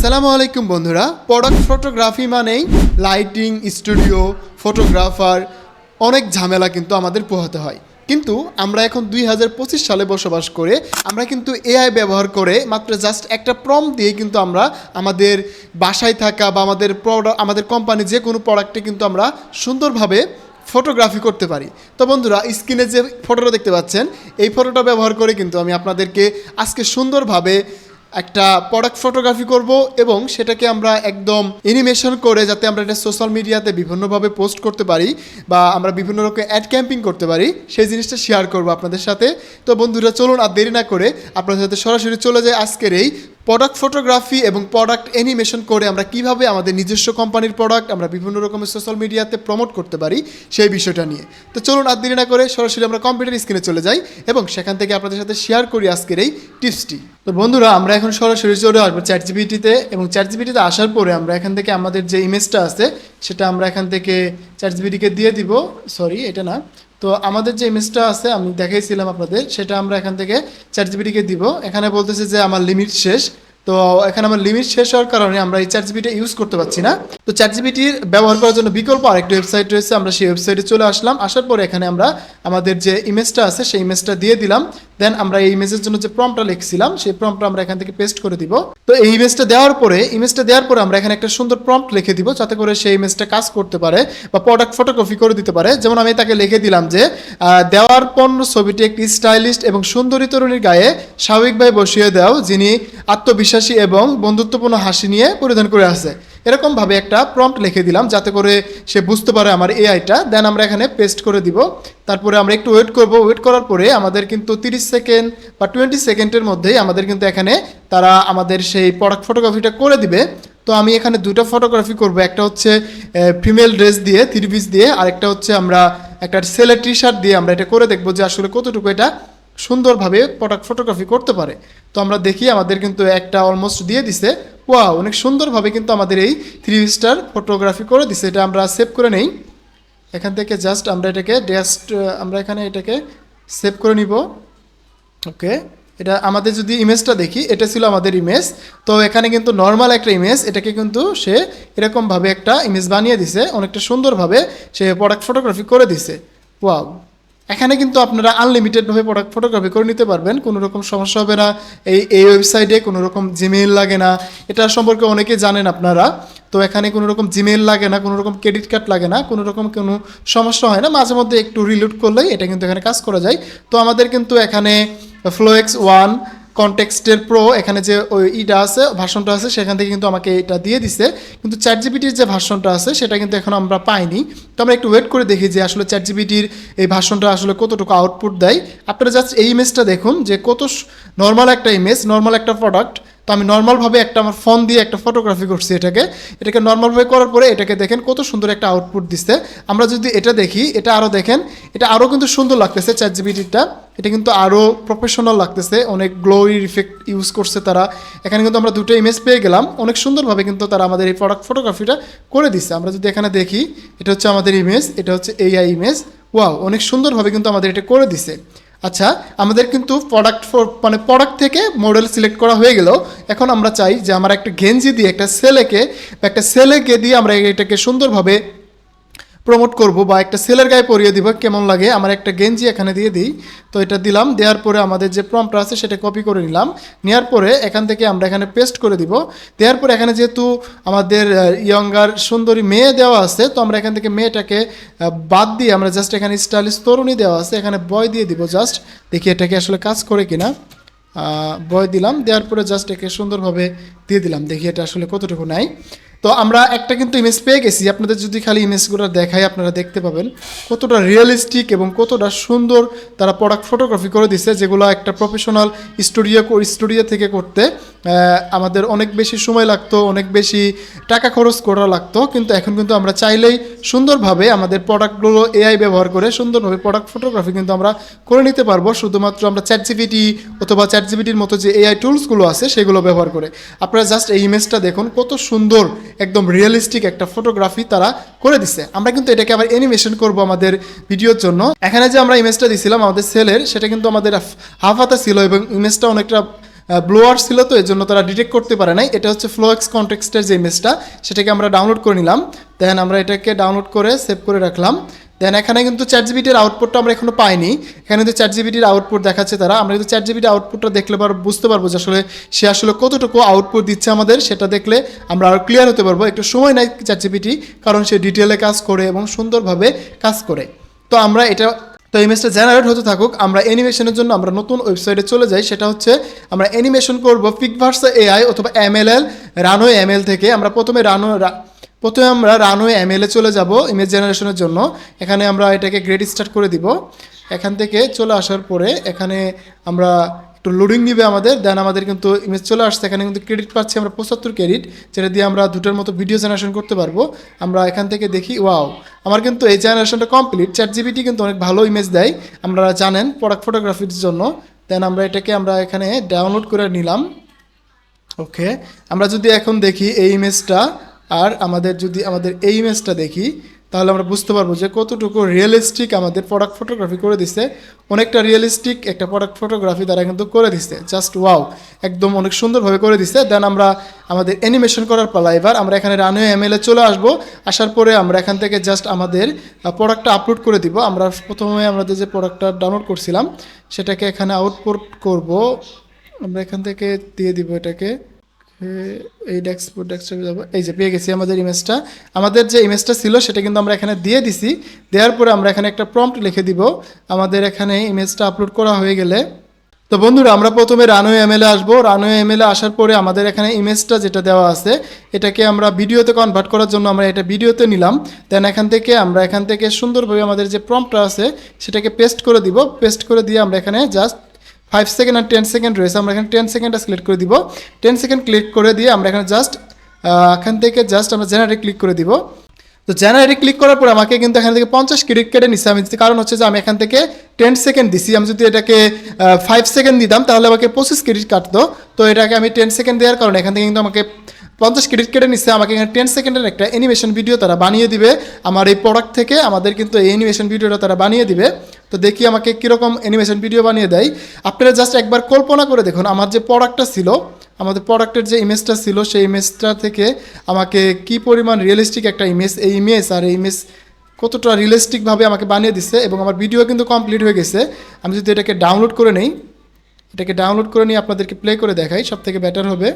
আসসালামু আলাইকুম বন্ধুরা। প্রোডাক্ট ফটোগ্রাফি মানেই লাইটিং স্টুডিও ফটোগ্রাফার অনেক ঝামেলা কিন্তু আমাদের পোহাতে হয়। কিন্তু আমরা এখন দুই হাজার পঁচিশ সালে বসবাস করে, আমরা কিন্তু এআই ব্যবহার করে মাত্র জাস্ট একটা প্রম দিয়ে কিন্তু আমরা আমাদের বাসায় থাকা বা আমাদের প্রোডাক্ট আমাদের কোম্পানি যে কোনো প্রোডাক্টে কিন্তু আমরা সুন্দরভাবে ফটোগ্রাফি করতে পারি। তো বন্ধুরা স্ক্রিনে যে ফটোটা দেখতে পাচ্ছেন, এই ফটোটা ব্যবহার করে কিন্তু আমি আপনাদেরকে আজকে সুন্দরভাবে একটা প্রোডাক্ট ফটোগ্রাফি করব এবং সেটাকে আমরা একদম অ্যানিমেশন করে যাতে আমরা এটা সোশ্যাল মিডিয়াতে বিভিন্নভাবে পোস্ট করতে পারি বা আমরা বিভিন্ন রকম অ্যাড ক্যাম্পিং করতে পারি, সেই জিনিসটা শেয়ার করব আপনাদের সাথে। তো বন্ধুরা, চলুন আর দেরি না করে আপনাদের সাথে সরাসরি চলে যায় আজকের এই প্রোডাক্ট ফটোগ্রাফি এবং প্রোডাক্ট অ্যানিমেশন করে আমরা কীভাবে আমাদের নিজস্ব কোম্পানির প্রোডাক্ট আমরা বিভিন্ন রকমের সোশ্যাল মিডিয়াতে প্রমোট করতে পারি সেই বিষয়টা নিয়ে। তো চলুন আর দেরি না করে সরাসরি আমরা কম্পিউটার স্ক্রিনে চলে যাই এবং সেখান থেকে আপনাদের সাথে শেয়ার করি আজকের এই টিপসটি তো বন্ধুরা, আমরা এখন সরাসরি চলে আসব চ্যাট জিবিটিতে এবং চ্যাট জিবিটিতে আসার পরে আমরা এখান থেকে আমাদের যে ইমেজটা আছে, সেটা আমরা এখান থেকে চ্যাট জিবিটিকে দিয়ে দিব। সরি এটা না। তো আমাদের যে ইমেজটা আছে, আমি দেখাইছিলাম আপনাদের, সেটা আমরা এখান থেকে চ্যাট জিবিটিকে দিব। এখানে বলতেছে যে আমার লিমিট শেষ। তো এখানে আমার লিমিট শেষ হওয়ার কারণে আমরা এই চ্যাট ইউজ করতে পারছি না। তো চ্যাট ব্যবহার করার জন্য বিকল্প আরেকটি ওয়েবসাইট রয়েছে, আমরা সেই ওয়েবসাইটে চলে আসলাম। আসার পরে এখানে আমরা আমাদের যে ইমেজটা আছে, সেই ইমেজটা দিয়ে দিলাম। দেন আমরা এই ইমেজের জন্য যে প্রম্পটা লিখছিলাম, সেই প্রম্পটা আমরা এখান থেকে পেস্ট করে দিব। তো এই ইমেজটা দেওয়ার পরে ইমেজটা দেওয়ার পরে আমরা এখানে একটা সুন্দর প্রম্পট লিখে দিব, যাতে করে সেই ইমেজটা কাজ করতে পারে বা প্রোডাক্ট ফটোকপি করে দিতে পারে। যেমন আমি তাকে লিখে দিলাম যে দেওয়ার পণ্য ছবিটি একটি স্টাইলিস্ট এবং সুন্দরী তরুণীর গায়ে স্বাভাবিকভাবে বসিয়ে দাও, যিনি আত্মবিশ্বাসী এবং বন্ধুত্বপূর্ণ হাসি নিয়ে পরিধান করে আছে। এরকমভাবে একটা প্রম্পট লিখে দিলাম যাতে করে সে বুঝতে পারে আমার এআইটা দেন আমরা এখানে পেস্ট করে দিব। তারপরে আমরা একটু ওয়েট করব। ওয়েট করার পরে আমাদের কিন্তু তিরিশ সেকেন্ড বা টোয়েন্টি সেকেন্ডের মধ্যেই আমাদের কিন্তু এখানে তারা আমাদের সেই প্রোডাক্ট ফটোগ্রাফিটা করে দিবে। তো আমি এখানে দুটো ফটোগ্রাফি করব। একটা হচ্ছে ফিমেল ড্রেস দিয়ে থ্রি পিস দিয়ে, আরেকটা হচ্ছে আমরা একটা ছেলের টি শার্ট দিয়ে আমরা এটা করে দেখব যে আসলে কতটুকু এটা সুন্দরভাবে প্রোডাক্ট ফটোগ্রাফি করতে পারে। তো আমরা দেখি আমাদের কিন্তু একটা অলমোস্ট দিয়ে দিছে। ওয়া অনেক সুন্দরভাবে কিন্তু আমাদের এই থ্রি স্টার ফটোগ্রাফি করে দিছে। এটা আমরা সেভ করে নেই। এখান থেকে জাস্ট আমরা এটাকে জাস্ট আমরা এখানে এটাকে সেভ করে নিব। ওকে এটা আমাদের যদি ইমেজটা দেখি, এটা ছিল আমাদের ইমেজ তো এখানে কিন্তু নর্মাল একটা ইমেজ এটাকে কিন্তু সে এরকমভাবে একটা ইমেজ বানিয়ে দিছে। অনেকটা সুন্দরভাবে সে প্রোডাক্ট ফটোগ্রাফি করে দিছে। ওয়াও এখানে কিন্তু আপনারা আনলিমিটেডভাবে প্রোডাক্ট ফটোগ্রাফি করে নিতে পারবেন। কোনো রকম সমস্যা হবে না। এই এই ওয়েবসাইটে কোনো রকম জিমেইল লাগে না। এটা সম্পর্কে অনেকে জানেন আপনারা। তো এখানে কোনো রকম জিমেইল লাগে না, কোনো রকম ক্রেডিট কার্ড লাগে না, কোনো রকম কোনো সমস্যা হয় না। মাঝে মধ্যে একটু রিলোড করলেই এটা কিন্তু এখানে কাজ করা যায়। তো আমাদের কিন্তু এখানে ফ্লোএক্স ওয়ান কনটেক্সটের প্রো এখানে যে ওই ইটা আছে ভাষণটা আছে, সেখান থেকে কিন্তু আমাকে এটা দিয়ে দিছে। কিন্তু চ্যাট জিবিটির যে ভাষণটা আছে, সেটা কিন্তু এখন আমরা পাইনি। তো আমরা একটু ওয়েট করে দেখি যে আসলে চ্যাট জিবিটির এই ভাষণটা আসলে কতটুকু আউটপুট দেয়। আপনারা জাস্ট এই ইমেজটা দেখুন যে কত নর্মাল একটা ইমেজ নর্মাল একটা প্রোডাক্ট তো আমি নর্মালভাবে একটা আমার ফোন দিয়ে একটা ফটোগ্রাফি করছি এটাকে। এটাকে নর্মালভাবে করার পরে এটাকে দেখেন কত সুন্দর একটা আউটপুট দিচ্ছে। আমরা যদি এটা দেখি, এটা আরও দেখেন, এটা আরও কিন্তু সুন্দর লাগতেছে চ্যাট জিবিটিটা এটা কিন্তু আরও প্রফেশনাল লাগতেছে, অনেক গ্লোই ইফেক্ট ইউজ করছে তারা। এখানে কিন্তু আমরা দুটো ইমেজ পেয়ে গেলাম। অনেক সুন্দরভাবে কিন্তু তারা আমাদের এই প্রোডাক্ট ফটোগ্রাফিটা করে দিচ্ছে। আমরা যদি এখানে দেখি, এটা হচ্ছে আমাদের ইমেজ এটা হচ্ছে এআই ইমেজ ওয়াও অনেক সুন্দরভাবে কিন্তু আমাদের এটা করে দিছে আচ্ছা আমাদের কিন্তু প্রোডাক্ট মানে প্রোডাক্ট থেকে মডেল সিলেক্ট করা হয়ে গেল। এখন আমরা চাই যে, আমার একটা গেঞ্জি দিয়ে, একটা সেলেকে একটা সেলেকে দিয়ে আমরা এটাকে সুন্দরভাবে প্রমোট করব বা একটা সেলের গায়ে পরিয়ে দিব, কেমন লাগে, আমার একটা গেঞ্জি এখানে দিয়ে দিই। তো এটা দিলাম, দেওয়ার পরে আমাদের যে প্রম্পটা আছে সেটা কপি করে নিলাম। নেওয়ার পরে এখান থেকে আমরা এখানে পেস্ট করে দিব। দেওয়ার পরে এখানে যেহেতু আমাদের ইয়ঙ্গার সুন্দরী মেয়ে দেওয়া আছে, তো আমরা এখান থেকে মেয়েটাকে বাদ দিয়ে আমরা জাস্ট এখানে স্টাইলিশ তরুণী দেওয়া আছে, এখানে বয় দিয়ে দিব জাস্ট দেখি এটাকে আসলে কাজ করে কিনা। বয় দিলাম, দেওয়ার পরে জাস্ট একে সুন্দরভাবে দিয়ে দিলাম। দেখি এটা আসলে কতটুকু নাই তো আমরা একটা কিন্তু ইমেজ পেয়ে গেছি। আপনাদের যদি খালি ইমেজগুলো দেখাই, আপনারা দেখতে পাবেন কতটা রিয়েলিস্টিক এবং কতটা সুন্দর তারা প্রোডাক্ট ফটোগ্রাফি করে দিছে, যেগুলো একটা প্রফেশনাল স্টুডিও স্টুডিও থেকে করতে আমাদের অনেক বেশি সময় লাগতো, অনেক বেশি টাকা খরচ করা লাগতো। কিন্তু এখন কিন্তু আমরা চাইলেই সুন্দরভাবে আমাদের প্রোডাক্টগুলো এআই ব্যবহার করে সুন্দরভাবে প্রোডাক্ট ফটোগ্রাফি কিন্তু আমরা করে নিতে পারব। শুধুমাত্র আমরা চ্যাট জিপিটি অথবা চ্যাট জিপিটির মতো যে এআই টুলসগুলো আছে, সেগুলো ব্যবহার করে। আপনারা জাস্ট এই ইমেজটা দেখুন, কত সুন্দর একদম রিয়েলিস্টিক একটা ফটোগ্রাফি তারা করে দিছে। আমরা কিন্তু এটাকে আবার অ্যানিমেশন করব আমাদের ভিডিওর জন্য। এখানে যে আমরা ইমেজটা দিছিলাম আমাদের সেলের সেটা কিন্তু আমাদের হাফ হাতা ছিল এবং ইমেজটা অনেকটা ব্লোয়ার ছিল তো এর জন্য তারা ডিটেক্ট করতে পারে নাই। এটা হচ্ছে ফ্লোএক্স কন্টেক্সটের যে ইমেজটা সেটাকে আমরা ডাউনলোড করে নিলাম। দেন আমরা এটাকে ডাউনলোড করে সেভ করে রাখলাম। দেন এখানে কিন্তু চ্যাট জিবিটির আউটপুটটা আমরা এখনও পাইনি। এখানে কিন্তু চ্যাট জিবিটির আউটপুট দেখাচ্ছে তারা, আমরা কিন্তু চ্যাট জিবিটির আউটপুটটা দেখলে পার বুঝতে পারব যে আসলে সে আসলে কতটুকু আউটপুট দিচ্ছে আমাদের, সেটা দেখলে আমরা আরও ক্লিয়ার হতে পারব। একটু সময় নেয় চ্যাট জিবিটি কারণ সে ডিটেলে কাজ করে এবং সুন্দরভাবে কাজ করে। তো আমরা এটা, তো ইমেজটা জেনারেট হতে থাকুক, আমরা অ্যানিমেশনের জন্য আমরা নতুন ওয়েবসাইটে চলে যাই, সেটা হচ্ছে আমরা অ্যানিমেশন করব পিকভার্স এআই অথবা এমএলএল রানো এমএল থেকে। আমরা প্রথমে রানো প্রথমে আমরা রানওয়ে এমএলএ চলে যাব ইমেজ জেনারেশনের জন্য। এখানে আমরা এটাকে গ্রেড স্টার্ট করে দিব। এখান থেকে চলে আসার পরে এখানে আমরা একটু লোডিং নিবে আমাদের দেন আমাদের কিন্তু ইমেজ চলে আসছে। এখানে কিন্তু ক্রেডিট পাচ্ছি আমরা পঁচাত্তর ক্রেডিট যেটা দিয়ে আমরা দুটোর মতো ভিডিও জেনারেশন করতে পারব। আমরা এখান থেকে দেখি ওয়াও আমার কিন্তু এই জেনারেশনটা কমপ্লিট চ্যাট জিবিটি কিন্তু অনেক ভালো ইমেজ দেয়। আপনারা জানেন প্রোডাক্ট ফটোগ্রাফির জন্য। দেন আমরা এটাকে আমরা এখানে ডাউনলোড করে নিলাম। ওকে আমরা যদি এখন দেখি এই ইমেজটা আর আমাদের যদি আমাদের এই ইমেজটা দেখি, তাহলে আমরা বুঝতে পারব যে কতটুকু রিয়েলিস্টিক আমাদের প্রোডাক্ট ফটোগ্রাফি করে দিছে। অনেকটা রিয়েলিস্টিক একটা প্রোডাক্ট ফটোগ্রাফি তারা কিন্তু করে দিছে। জাস্ট ওয়াও একদম অনেক সুন্দরভাবে করে দিছে। দেন আমরা আমাদের অ্যানিমেশন করার পালা এবার, আমরা এখানে রানওয়ে এমএলএ চলে আসব। আসার পরে আমরা এখান থেকে জাস্ট আমাদের প্রোডাক্টটা আপলোড করে দিব। আমরা প্রথমে আমাদের যে প্রোডাক্টটা ডাউনলোড করছিলাম, সেটাকে এখানে আউটপুট করব। আমরা এখান থেকে দিয়ে দিব এটাকে। এই ডেস্কবোর্ড ডেস্কটপে যাব এই যে পেয়ে গেছি আমাদের ইমেজটা আমাদের যে ইমেজটা ছিল, সেটা কিন্তু আমরা এখানে দিয়ে দিছি। দেওয়ার পরে আমরা এখানে একটা প্রম্পট লিখে দিব। আমাদের এখানে ইমেজটা আপলোড করা হয়ে গেলে। তো বন্ধুরা, আমরা প্রথমে রানওয়ে এমএলএ আসব। রানওয়ে এমএলএ আসার পরে আমাদের এখানে ইমেজটা যেটা দেওয়া আছে, এটাকে আমরা ভিডিওতে কনভার্ট করার জন্য আমরা এটা ভিডিওতে নিলাম। দেন এখান থেকে আমরা এখান থেকে সুন্দরভাবে আমাদের যে প্রম্পটটা আছে, সেটাকে পেস্ট করে দিব। পেস্ট করে দিয়ে আমরা এখানে জাস্ট ফাইভ সেকেন্ড আর টেন সেকেন্ড রয়েছে আমরা এখানে টেন সেকেন্ডটা সিলেক্ট করে দিব। টেন সেকেন্ড ক্লিক করে দিয়ে আমরা এখানে জাস্ট এখান থেকে জাস্ট আমরা জেনারেট ক্লিক করে দিব। তো জেনারেটে ক্লিক করার পর আমাকে কিন্তু এখান থেকে পঞ্চাশ ক্রেডিট কেটে নিচ্ছে আমি কারণ হচ্ছে যে আমি এখান থেকে টেন সেকেন্ড দিছি। আমি যদি এটাকে ফাইভ সেকেন্ড দিতাম, তাহলে আমাকে পঁচিশ ক্রেডিট কাটতো তো এটাকে আমি টেন সেকেন্ড দেওয়ার কারণে এখান থেকে কিন্তু আমাকে পঞ্চাশ ক্রেডিট কেটে নিচ্ছে আমাকে এখানে টেন সেকেন্ডের একটা অ্যানিমেশন ভিডিও তারা বানিয়ে দিবে। আমার এই প্রোডাক্ট থেকে আমাদের কিন্তু এই অ্যানিমেশন ভিডিওটা তারা বানিয়ে দিবে। তো দেখি আমাকে কীরকম অ্যানিমেশন ভিডিও বানিয়ে দেয়। আপনারা জাস্ট একবার কল্পনা করে দেখুন, আমার যে প্রোডাক্টটা ছিল, আমাদের প্রোডাক্টের যে ইমেজটা ছিল, সেই ইমেজটা থেকে আমাকে কি পরিমাণ রিয়েলিস্টিক একটা ইমেজ এই ইমেজ আর এই ইমেজ কতটা রিয়েলিস্টিকভাবে আমাকে বানিয়ে দিচ্ছে এবং আমার ভিডিও কিন্তু কমপ্লিট হয়ে গেছে। আমি যদি এটাকে ডাউনলোড করে নেই, এটাকে ডাউনলোড করে নিয়ে আপনাদেরকে প্লে করে দেখাই সব থেকে বেটার হবে।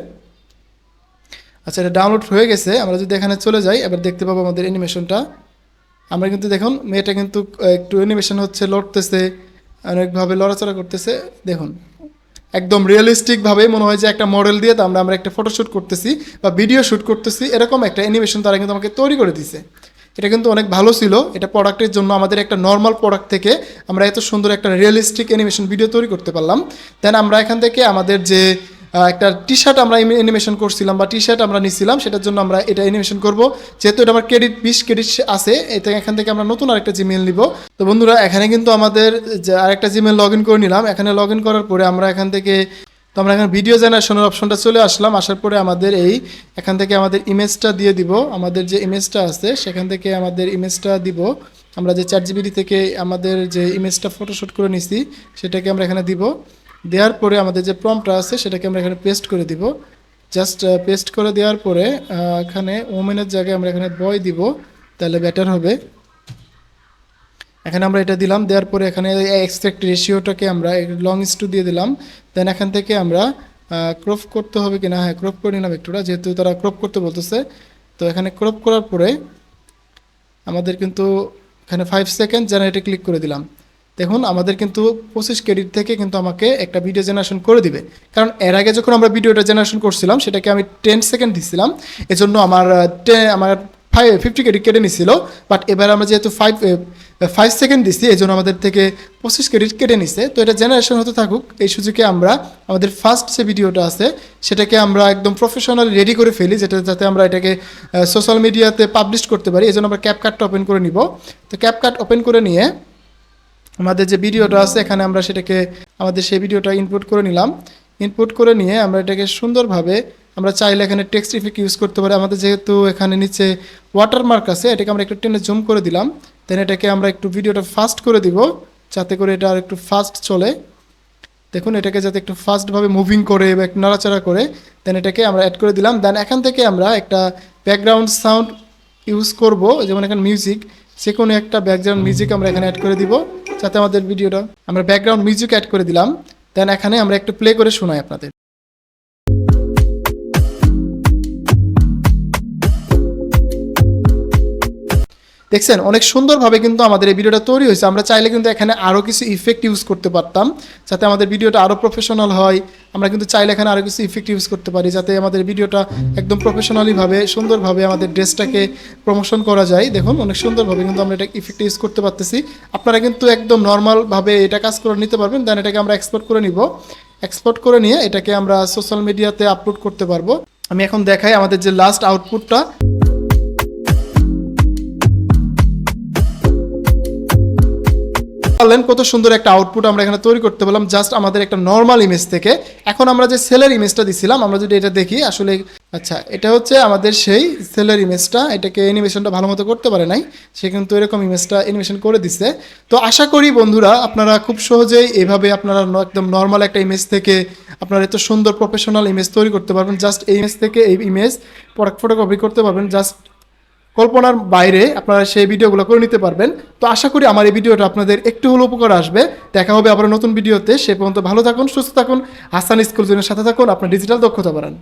আচ্ছা এটা ডাউনলোড হয়ে গেছে, আমরা যদি এখানে চলে যাই, এবার দেখতে পাবো আমাদের অ্যানিমেশনটা আমরা কিন্তু দেখুন, মেয়েটা কিন্তু একটু অ্যানিমেশন হচ্ছে, লড়তেছে, অনেকভাবে লড়াচড়া করতেছে। দেখুন, একদম রিয়েলিস্টিকভাবে মনে হয় যে একটা মডেল দিয়ে তো আমরা আমরা একটা ফটোশ্যুট করতেছি বা ভিডিও শ্যুট করতেছি, এরকম একটা অ্যানিমেশন তারা কিন্তু আমাকে তৈরি করে দিছে। এটা কিন্তু অনেক ভালো ছিল, এটা প্রোডাক্টের জন্য আমাদের একটা নর্মাল প্রোডাক্ট থেকে আমরা এত সুন্দর একটা রিয়েলিস্টিক অ্যানিমেশন ভিডিও তৈরি করতে পারলাম। দেন আমরা এখান থেকে আমাদের যে একটা টি শার্ট আমরা অ্যানিমেশন করছিলাম বা টি শার্ট আমরা নিছিলাম, সেটার জন্য আমরা এটা অ্যানিমেশন করব। যেহেতু এটা আমার ক্রেডিট বিশ ক্রেডিট আছে, এটা এখান থেকে আমরা নতুন আরেকটা জিমেল নিব। তো বন্ধুরা, এখানে কিন্তু আমাদের যে আরেকটা জিমেল লগ করে নিলাম। এখানে লগ করার পরে আমরা এখান থেকে, তো আমরা এখানে ভিডিও জেনারেশনের অপশনটা চলে আসলাম। আসার পরে আমাদের এই, এখান থেকে আমাদের ইমেজটা দিয়ে দিব। আমাদের যে ইমেজটা আছে, সেখান থেকে আমাদের ইমেজটা দিব। আমরা যে চার জিবিডি থেকে আমাদের যে ইমেজটা ফটোশ্যুট করে নিছি, সেটাকে আমরা এখানে দিব। দেওয়ার পরে আমাদের যে প্রম্পটা আছে সেটাকে আমরা এখানে পেস্ট করে দিব। জাস্ট পেস্ট করে দেওয়ার পরে এখানে ওমেনের জায়গায় আমরা এখানে বয় দিব, তাহলে বেটার হবে। এখানে আমরা এটা দিলাম, দেওয়ার পরে এখানে এক্সপেক্ট রেশিওটাকে আমরা লং টু দিয়ে দিলাম। দেন এখান থেকে আমরা ক্রপ করতে হবে কিনা? হ্যাঁ ক্রপ করে নিলাম একটুটা যেহেতু তারা ক্রপ করতে বলতেছে। তো এখানে ক্রপ করার পরে আমাদের কিন্তু এখানে ফাইভ সেকেন্ড জেনারেটে ক্লিক করে দিলাম। দেখুন, আমাদের কিন্তু পঁচিশ ক্রেডিট থেকে কিন্তু আমাকে একটা ভিডিও জেনারেশন করে দিবে। কারণ এর আগে যখন আমরা ভিডিওটা জেনারেশন করছিলাম, সেটাকে আমি টেন সেকেন্ড দিছিলাম। এজন্য আমার আমার ফাইভ ফিফটি ক্রেডিট কেটে নিছিল। বাট এবার আমরা যেহেতু ফাইভ ফাইভ সেকেন্ড দিছি এই জন্য আমাদের থেকে পঁচিশ ক্রেডিট কেটে নিছে। তো এটা জেনারেশন হতে থাকুক, এই সুযোগে আমরা, আমাদের ফার্স্ট যে ভিডিওটা আছে, সেটাকে আমরা একদম প্রফেশনাল রেডি করে ফেলি, যেটা, যাতে আমরা এটাকে সোশ্যাল মিডিয়াতে পাবলিশ করতে পারি। এই জন্য আমরা ক্যাপকাটটা ওপেন করে নিব। তো ক্যাপকাট ওপেন করে নিয়ে আমাদের যে ভিডিওটা আছে, এখানে আমরা সেটাকে, আমাদের সেই ভিডিওটা ইনপুট করে নিলাম। ইনপুট করে নিয়ে আমরা এটাকে সুন্দরভাবে, আমরা চাইলে এখানে টেক্সট ইফেক্ট ইউজ করতে পারি। আমাদের যেহেতু এখানে নিচে ওয়াটারমার্ক আছে, এটাকে আমরা একটু টেনে জুম করে দিলাম। দেন এটাকে আমরা একটু ভিডিওটা ফাস্ট করে দিব, যাতে করে এটা আর একটু ফাস্ট চলে। দেখুন, এটাকে যাতে একটু ফাস্টভাবে মুভিং করে বা একটু নাড়াচাড়া করে দেন এটাকে আমরা অ্যাড করে দিলাম। দেন এখান থেকে আমরা একটা ব্যাকগ্রাউন্ড সাউন্ড ইউজ করব, যেমন এখানে মিউজিক যে কোনো একটা ব্যাকগ্রাউন্ড মিউজিক আমরা এখানে অ্যাড করে দিব। যাতে আমাদের ভিডিওটা আমরা ব্যাকগ্রাউন্ড মিউজিক অ্যাড করে দিলাম দেন এখানে আমরা একটু প্লে করে শোনাই আপনাদের। দেখছেন, অনেক সুন্দরভাবে কিন্তু আমাদের এই ভিডিওটা তৈরি হয়েছে। আমরা চাইলে কিন্তু এখানে আরও কিছু ইফেক্ট ইউজ করতে পারতাম, যাতে আমাদের ভিডিওটা আরও প্রফেশনাল হয়। আমরা কিন্তু চাইলে এখানে আরও কিছু ইফেক্ট ইউজ করতে পারি, যাতে আমাদের ভিডিওটা একদম প্রফেশনালিভাবে সুন্দরভাবে আমাদের ড্রেসটাকে প্রমোশন করা যায়। দেখুন, অনেক সুন্দরভাবে কিন্তু আমরা এটা ইফেক্ট ইউজ করতে পারতেছি। আপনারা কিন্তু একদম নর্মালভাবে এটা কাজ করে নিতে পারবেন দেন এটাকে আমরা এক্সপোর্ট করে নিব। এক্সপোর্ট করে নিয়ে এটাকে আমরা সোশ্যাল মিডিয়াতে আপলোড করতে পারব। আমি এখন দেখাই আমাদের যে লাস্ট আউটপুটটা পারলেন, কত সুন্দর একটা আউটপুট আমরা এখানে তৈরি করতে পারলাম জাস্ট আমাদের একটা নর্মাল ইমেজ থেকে। এখন আমরা যে সেলের ইমেজটা দিছিলাম, আমরা যদি এটা দেখি, আসলে আচ্ছা এটা হচ্ছে আমাদের সেই সেলের ইমেজটা এটাকে অ্যানিমেশনটা ভালো মতো করতে পারে নাই, সে কিন্তু এরকম ইমেজটা অ্যানিমেশন করে দিছে। তো আশা করি বন্ধুরা, আপনারা খুব সহজেই এভাবে আপনারা একদম নর্মাল একটা ইমেজ থেকে আপনারা এত সুন্দর প্রফেশনাল ইমেজ তৈরি করতে পারবেন জাস্ট এই ইমেজ থেকে এই ইমেজ ফটোকপি করতে পারবেন জাস্ট কল্পনার বাইরে আপনারা সেই ভিডিওগুলো করে নিতে পারবেন। তো আশা করি আমার এই ভিডিওটা আপনাদের একটু হলেও উপকার আসবে। দেখা হবে আবার নতুন ভিডিওতে। সে পর্যন্ত ভালো থাকুন, সুস্থ থাকুন। হাসান স্কুল জনের সাথে থাকুন। আপনার ডিজিটাল দক্ষতা বাড়ান।